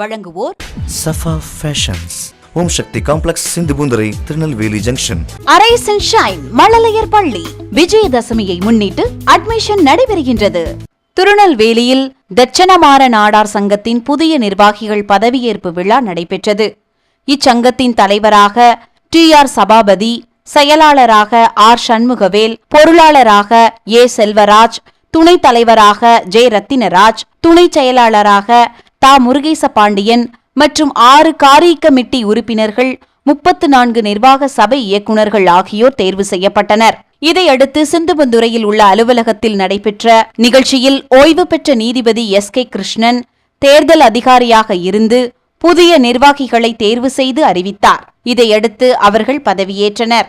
வழங்குவோர் Safa fashions Om Shakti complex Sindhupoondurai Tirunelveli junction. Arise and shine மழலையர் பள்ளி. விஜயதசமியை முன்னிட்டு அட்மிஷன் நடைபெறுகின்றது. திருநெல்வேலியில் தட்சணமாற நாடார் சங்கத்தின் புதிய நிர்வாகிகள் பதவியேற்பு விழா நடைபெற்றது. இச்சங்கத்தின் தலைவராக டி ஆர் சபாபதி செயலாளராக ஆர் சண்முகவேல் பொருளாளராக ஏ செல்வராஜ் துணைத் தலைவராக ஜே ரத்தினராஜ் துணைச் செயலாளராக தா. முருகேச பாண்டியன் மற்றும் ஆறு காரிய கமிட்டி உறுப்பினர்கள் முப்பத்து நான்கு நிர்வாக சபை இயக்குநர்கள் ஆகியோர் தேர்வு செய்யப்பட்டனர். இதையடுத்து சிந்துபந்துரையில் உள்ள அலுவலகத்தில் நடைபெற்ற நிகழ்ச்சியில் ஓய்வு பெற்ற நீதிபதி எஸ். கே. கிருஷ்ணன் தேர்தல் அதிகாரியாக இருந்து புதிய நிர்வாகிகளை தேர்வு செய்து அறிவித்தார். இதையடுத்து அவர்கள் பதவியேற்றனர்.